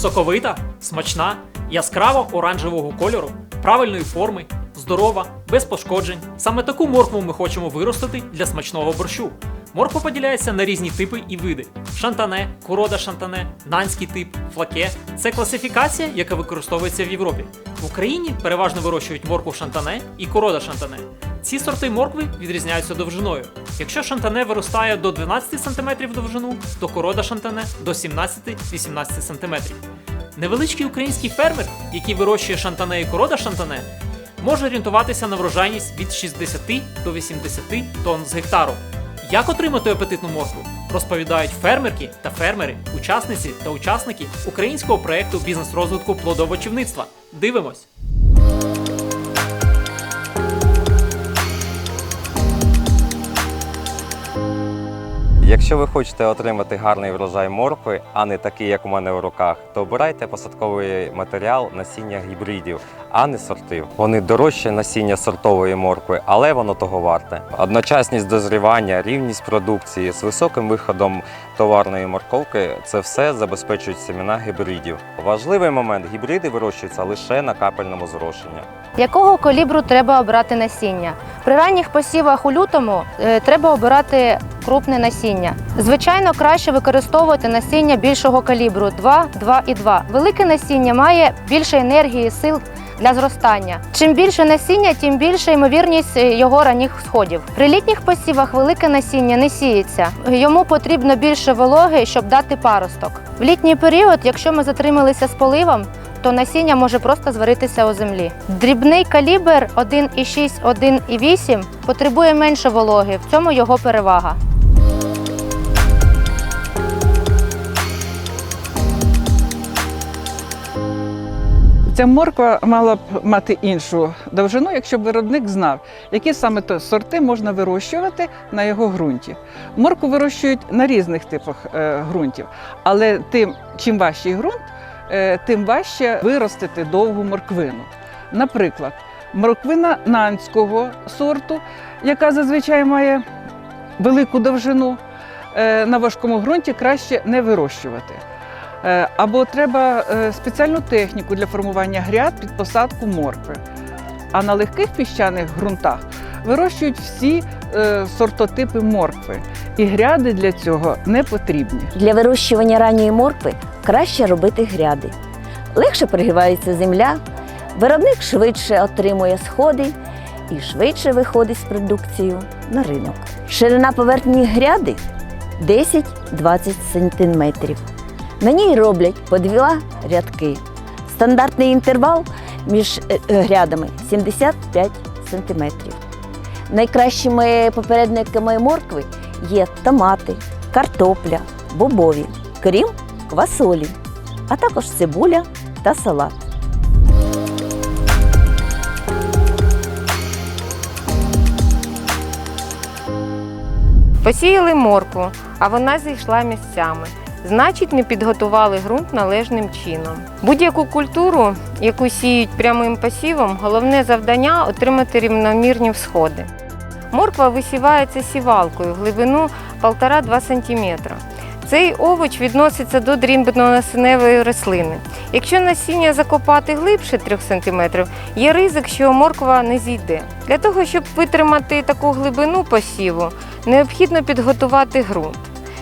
Соковита, смачна, яскраво оранжевого кольору, правильної форми, здорова, без пошкоджень. Саме таку моркву ми хочемо виростити для смачного борщу. Морква поділяється на різні типи і види: шантане, курода шантане, нанський тип, флаке. Це класифікація, яка використовується в Європі. В Україні переважно вирощують моркву шантане і курода шантане. Ці сорти моркви відрізняються довжиною. Якщо шантане виростає до 12 см довжину, то корода шантане до 17-18 см. Невеличкий український фермер, який вирощує шантане і корода шантане, може орієнтуватися на врожайність від 60 до 80 тонн з гектару. Як отримати апетитну моркву? Розповідають фермерки та фермери, учасниці та учасники українського проекту бізнес-розвитку плодовочівництва. Дивимось! Якщо ви хочете отримати гарний врожай моркви, а не такий, як у мене в руках, то обирайте посадковий матеріал насіння гібридів, а не сортів. Вони дорожче насіння сортової моркви, але воно того варте. Одночасність дозрівання, рівність продукції з високим виходом товарної морковки це все забезпечують семена гібридів. Важливий момент гібриди вирощуються лише на капельному зрошенні. Якого калібру треба обирати насіння? При ранніх посівах у лютому е, треба обирати крупне насіння. Звичайно, краще використовувати насіння більшого калібру 2, 2 і 2. Велике насіння має більше енергії, сил для зростання. Чим більше насіння, тим більша ймовірність е, його ранніх сходів. При літніх посівах велике насіння не сіється. Йому потрібно більше вологи, щоб дати паросток. В літній період, якщо ми затрималися з поливом, то насіння може просто зваритися у землі. Дрібний калібр 1,6, 1,8 потребує менше вологи, в цьому його перевага. Ця морква мала б мати іншу довжину, якщо б виробник знав, які саме то сорти можна вирощувати на його ґрунті. Моркву вирощують на різних типах е, ґрунтів, але тим, чим важчий ґрунт, тим важче виростити довгу морквину. Наприклад, морквина нанського сорту, яка зазвичай має велику довжину, е, на важкому ґрунті краще не вирощувати. Е, Або треба е, спеціальну техніку для формування гряд під посадку моркви. А на легких піщаних ґрунтах вирощують всі е, сортотипи моркви, і гряди для цього не потрібні. Для вирощування ранньої моркви краще робити гряди. Легше пригрівається земля, виробник швидше отримує сходи і швидше виходить з продукцією на ринок. Ширина поверхні гряди 10-20 см. На ній роблять по два рядки. Стандартний інтервал між е, е, грядами 75 см. Найкращими попередниками моркви є томати, картопля, бобові, крім квасолі, а також цибуля та салат. Посіяли моркву, а вона зійшла місцями. Значить, не підготували ґрунт належним чином. Будь-яку культуру, яку сіють прямим посівом, головне завдання отримати рівномірні всходи. Морква висівається сівалкою глибину 1,5-2 см. Цей овоч відноситься до дрібнонасеневої рослини. Якщо насіння закопати глибше 3 см, є ризик, що морква не зійде. Для того, щоб витримати таку глибину посіву, необхідно підготувати ґрунт.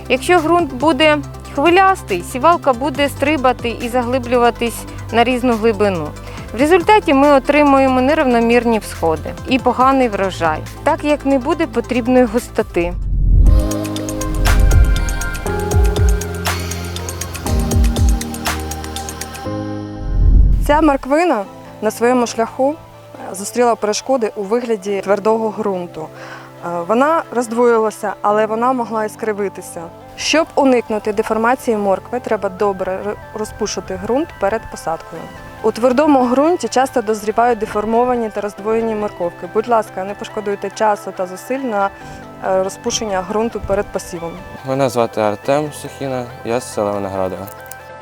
Якщо ґрунт буде хвилястий, сівалка буде стрибати і заглиблюватись на різну глибину. В результаті ми отримуємо нерівномірні всходи і поганий врожай, так як не буде потрібної густоти. Ця морквина на своєму шляху е, зустріла перешкоди у вигляді твердого ґрунту. Е, Вона роздвоїлася, але вона могла і скривитися. Щоб уникнути деформації моркви, треба добре розпушити ґрунт перед посадкою. У твердому ґрунті часто дозрівають деформовані та роздвоєні морковки. Будь ласка, не пошкодуйте часу та зусиль на е, розпушення ґрунту перед посівом. Мене звати Артем Сухіна, я з села Виноградова.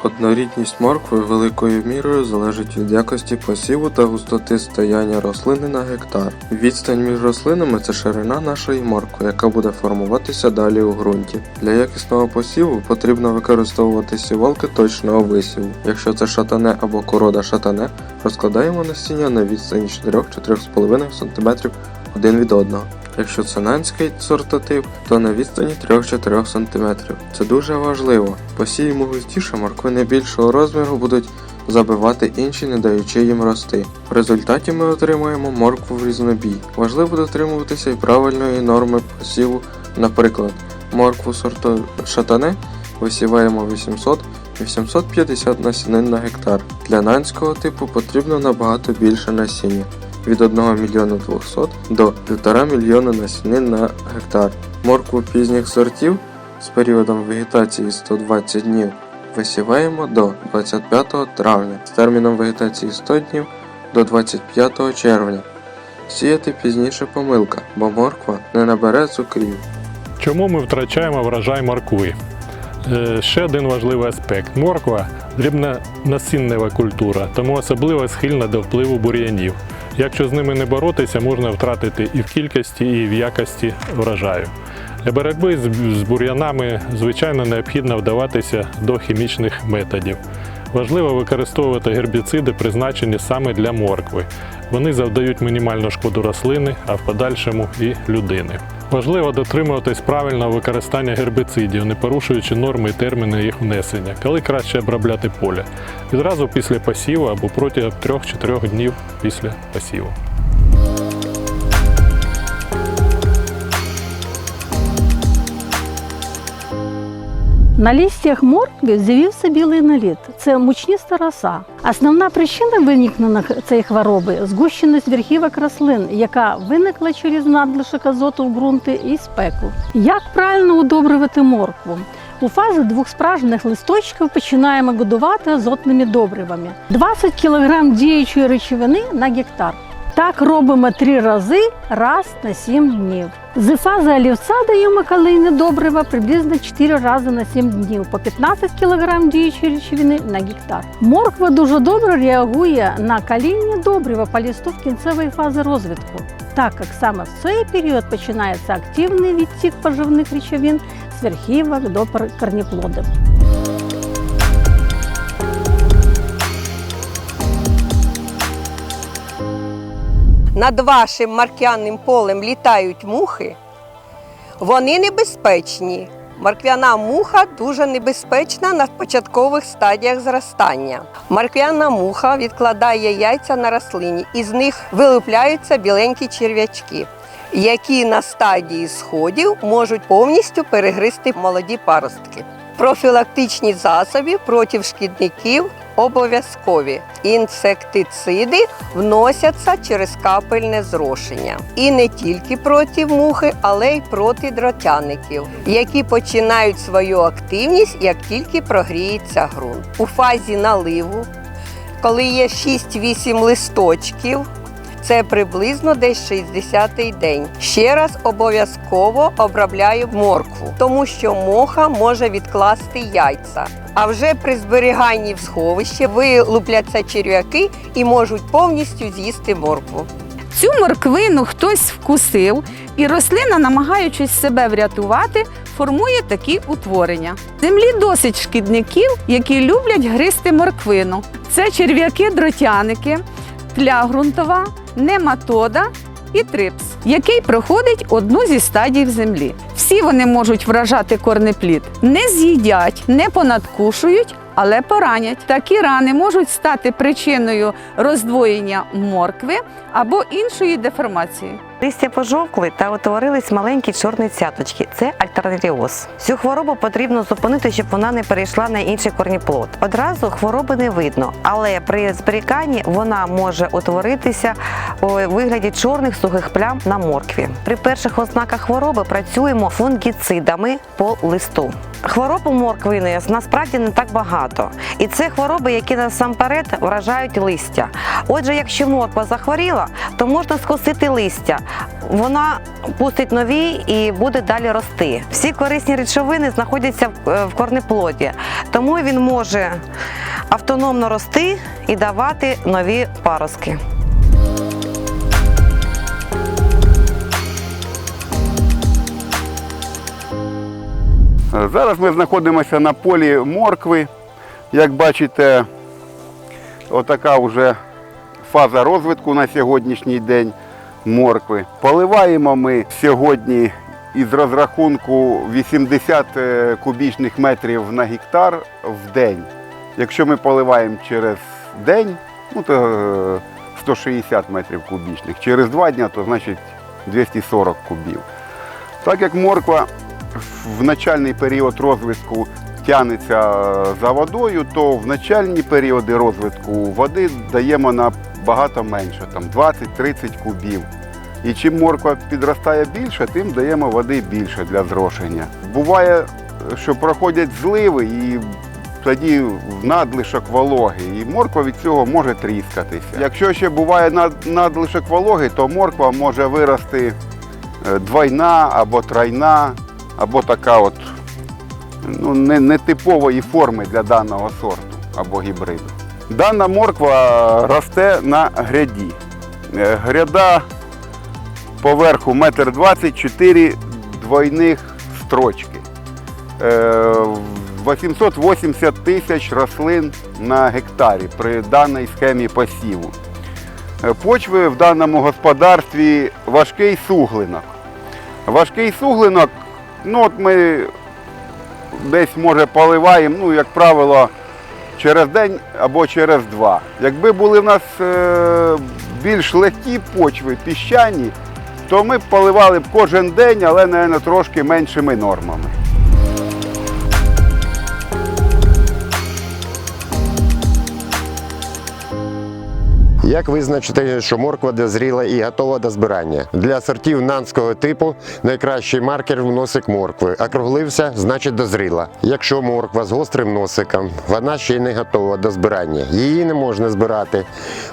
Однорідність моркви великою мірою залежить від якості посіву та густоти стояння рослини на гектар. Відстань між рослинами це ширина нашої моркви, яка буде формуватися далі у ґрунті. Для якісного посіву потрібно використовувати сівалки точного висіву. Якщо це шатане або корода шатане, розкладаємо насіння на відстані 4-4,5 см один від одного. Якщо це нанський сортотип, то на відстані 3-4 см. Це дуже важливо. Посіємо густіше, морквини більшого розміру будуть забивати інші, не даючи їм рости. В результаті ми отримаємо моркву в різнобій. Важливо дотримуватися і правильної норми посіву, наприклад, моркву сорту шатане висіваємо 800-850 насінин на гектар. Для нанського типу потрібно набагато більше насіння від 1 мільйона 200 до 1,5 мільйона насінин на гектар. Моркву пізніх сортів з періодом вегетації 120 днів висіваємо до 25 травня, з терміном вегетації 100 днів до 25 червня. Сіяти пізніше помилка, бо морква не набере цукрів. Чому ми втрачаємо врожай моркви? Е, Ще один важливий аспект. Морква дрібнонасіннева культура, тому особливо схильна до впливу бур'янів. Якщо з ними не боротися, можна втратити і в кількості, і в якості врожаю. Для боротьби з- бур'янами, звичайно, необхідно вдаватися до хімічних методів. Важливо використовувати гербіциди, призначені саме для моркви. Вони завдають мінімальну шкоду рослини, а в подальшому і людини. Важливо дотримуватись правильного використання гербіцидів, не порушуючи норми і терміни їх внесення, коли краще обробляти поле. Відразу після посіву або протягом 3-4 днів після посіву. На листях моркви з'явився білий наліт. Це мучніста роса. Основна причина виникнення цієї хвороби згущеність верхівок рослин, яка виникла через надлишок азоту в ґрунти і спеку. Як правильно удобрювати моркву? У фазі двох справжніх листочків починаємо годувати азотними добривами. 20 кг діючої речовини на гектар. Так робимо три рази раз на 7 днів. З фази олівця даємо калийне добрива приблизно 4 рази на 7 днів по 15 кг діючої речовини на гектар. Морква дуже добре реагує на калійні добрива по листу в кінцевої фази розвитку, так як саме в цей період починається активний відтік поживних речовин з верхівок до корніплодів. Над вашим маркяним полем літають мухи, вони небезпечні. Морквяна муха дуже небезпечна на початкових стадіях зростання. Морквяна муха відкладає яйця на рослині, і з них вилупляються біленькі черв'ячки, які на стадії сходів можуть повністю перегризти молоді паростки. Профілактичні засоби проти шкідників обов'язкові. Інсектициди вносяться через капельне зрошення. І не тільки проти мухи, але й проти дротяників, які починають свою активність, як тільки прогріється ґрунт. У фазі наливу, коли є 6-8 листочків, це приблизно десь 60-й день. Ще раз обов'язково обробляю моркву, тому що моха може відкласти яйця. А вже при зберіганні в сховищі вилупляться черв'яки і можуть повністю з'їсти моркву. Цю морквину хтось вкусив, і рослина, намагаючись себе врятувати, формує такі утворення. Землі досить шкідників, які люблять гризти морквину. Це черв'яки-дротяники, тля ґрунтова, нематода і трипс, який проходить одну зі стадій в землі. Всі вони можуть вражати корнеплід, не з'їдять, не понадкушують. Але поранять. Такі рани можуть стати причиною роздвоєння моркви або іншої деформації. Листя пожовкли та утворились маленькі чорні цяточки. Це альтернаріоз. Цю хворобу потрібно зупинити, щоб вона не перейшла на інший корніплод. Одразу хвороби не видно, але при зберіганні вона може утворитися у вигляді чорних сухих плям на моркві. При перших ознаках хвороби працюємо фунгіцидами по листу. Хвороб у морквини насправді не так багато, і це хвороби, які насамперед вражають листя. Отже, якщо морква захворіла, то можна скосити листя. Вона пустить нові і буде далі рости. Всі корисні речовини знаходяться в- е, корнеплоді, тому він може автономно рости і давати нові паростки. Зараз ми знаходимося на полі моркви. Як бачите, отака вже фаза розвитку на сьогоднішній день моркви. Поливаємо ми сьогодні із розрахунку 80 е, кубічних метрів на гектар в день. Якщо ми поливаємо через день, ну то е, 160 метрів кубічних. Через два дні, то значить 240 кубів. Так як морква в начальний період розвитку тягнеться за водою, то в начальні періоди розвитку води даємо набагато менше, там 20-30 кубів. І чим морква підростає більше, тим даємо води більше для зрошення. Буває, що проходять зливи і тоді надлишок вологи, і морква від цього може тріскатися. Якщо ще буває надлишок вологи, то морква може вирости е, двойна або тройна, або така от ну, нетипової форми для даного сорту або гібриду. Дана морква росте на гряді. Е, Гряда поверху 1,20 м, 4 двойних строчки. Е, 880 тисяч рослин на гектарі при даній схемі посіву. Е, Почви в даному господарстві важкий суглинок. Важкий суглинок, ну от ми десь може поливаємо, ну, як правило, через день або через два. Якби були в нас е, більш легкі почви, піщані, то ми б поливали б кожен день, але, мабуть, трошки меншими нормами. Як визначити, що морква дозріла і готова до збирання? Для сортів нанського типу найкращий маркер в носик моркви. Округлився, значить дозріла. Якщо морква з гострим носиком, вона ще й не готова до збирання. Її не можна збирати,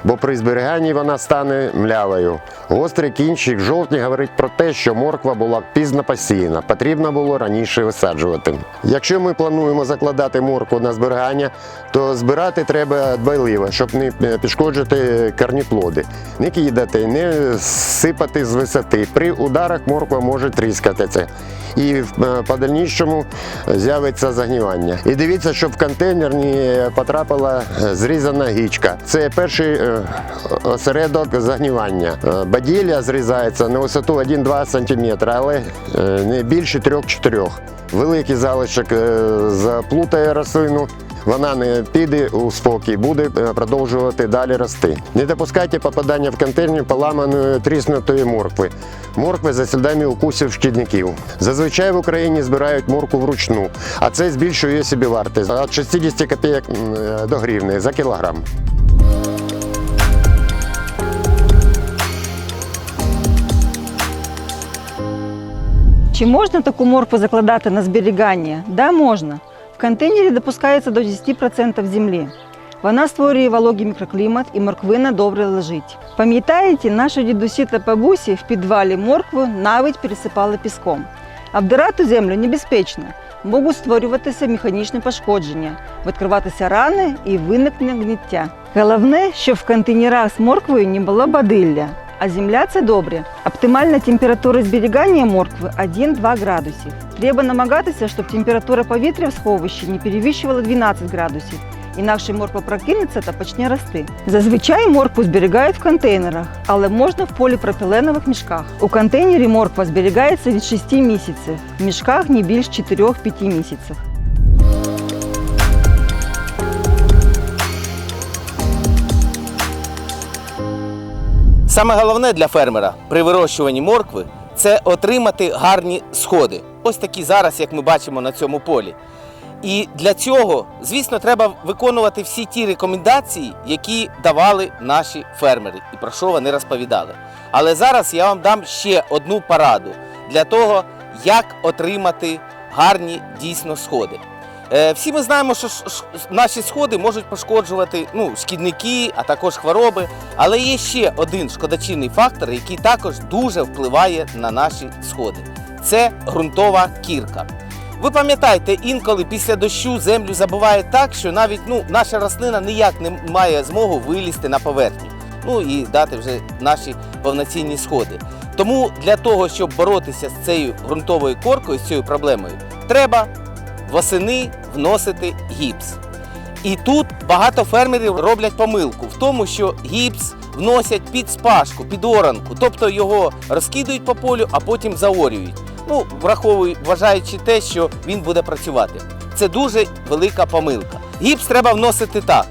бо при зберіганні вона стане млявою. Гострий кінчик жовтні говорить про те, що морква була пізно посіяна, потрібно було раніше висаджувати. Якщо ми плануємо закладати моркву на зберігання, то збирати треба дбайливо, щоб не пішкоджити корніплоди. Не кидати, не сипати з висоти. При ударах морква може тріскатися. І в е, подальнішому з'явиться загнівання. І дивіться, щоб в контейнер не потрапила е, зрізана гічка. Це перший е, осередок загнівання. Е, Баділля зрізається на висоту 1-2 см, але не більше 3-4. Великий залишок заплутає рослину. Вона не піде у спокій, буде е, продовжувати далі рости. Не допускайте попадання в контейнер поламаної тріснутої моркви. Моркви за слідами укусів шкідників. Зазвичай в Україні збирають моркву вручну, а це збільшує собі вартість від 60 копійок е, до гривни за кілограм. Чи можна таку моркву закладати на зберігання? Да, можна. Контейнері допускається до 10% землі. Вона створює вологий мікроклімат і морквина добре лежить. Пам'ятаєте, наші дідусі та бабусі в підвалі моркву навіть пересипали піском. Обдирати землю небезпечно. Можуть створюватися механічні пошкодження, відкриватися рани і виникне гниття. Головне, щоб в контейнерах з морквою не було бадилля, а земля це добре. Оптимальна температура зберігання моркви 1-2 градусів. Треба намагатися, щоб температура повітря в сховищі не перевищувала 12 градусів. Інакше морква прокинеться та почне рости. Зазвичай моркву зберігають в контейнерах, але можна в поліпропіленових мішках. У контейнері морква зберігається від 6 місяців, в мішках не більш 4-5 місяців. Саме головне для фермера при вирощуванні моркви це отримати гарні сходи. Ось такі зараз, як ми бачимо на цьому полі. І для цього, звісно, треба виконувати всі ті рекомендації, які давали наші фермери і про що вони розповідали. Але зараз я вам дам ще одну пораду для того, як отримати гарні дійсно сходи. Е, Всі ми знаємо, що наші сходи можуть пошкоджувати ну, шкідники, а також хвороби. Але є ще один шкодочинний фактор, який також дуже впливає на наші сходи. Це ґрунтова кірка. Ви пам'ятаєте, інколи після дощу землю забуває так, що навіть ну, наша рослина ніяк не має змогу вилізти на поверхню. Ну і дати вже наші повноцінні сходи. Тому для того, щоб боротися з цією ґрунтовою коркою, з цією проблемою, треба восени вносити гіпс. І тут багато фермерів роблять помилку в тому, що гіпс вносять під спашку, під оранку, тобто його розкидують по полю, а потім заорюють. Ну, враховують, вважаючи те, що він буде працювати. Це дуже велика помилка. Гіпс треба вносити так.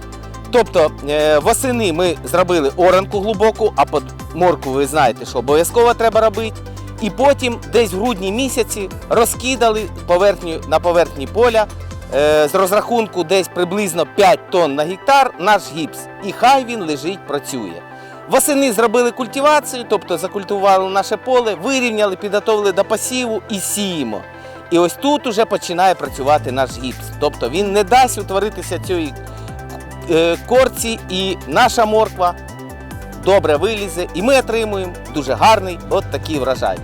Тобто е, восени ми зробили оранку глибоку, а під морку ви знаєте, що обов'язково треба робити. І потім десь в грудні місяці розкидали поверхню, на поверхні поля е, з розрахунку десь приблизно 5 тонн на гектар наш гіпс. І хай він лежить, працює. Восени зробили культивацію, тобто закультивували наше поле, вирівняли, підготовили до посіву і сіємо. І ось тут уже починає працювати наш гіпс. Тобто він не дасть утворитися цієї е, корці, і наша морква добре вилізе, і ми отримуємо дуже гарний от такий врожай.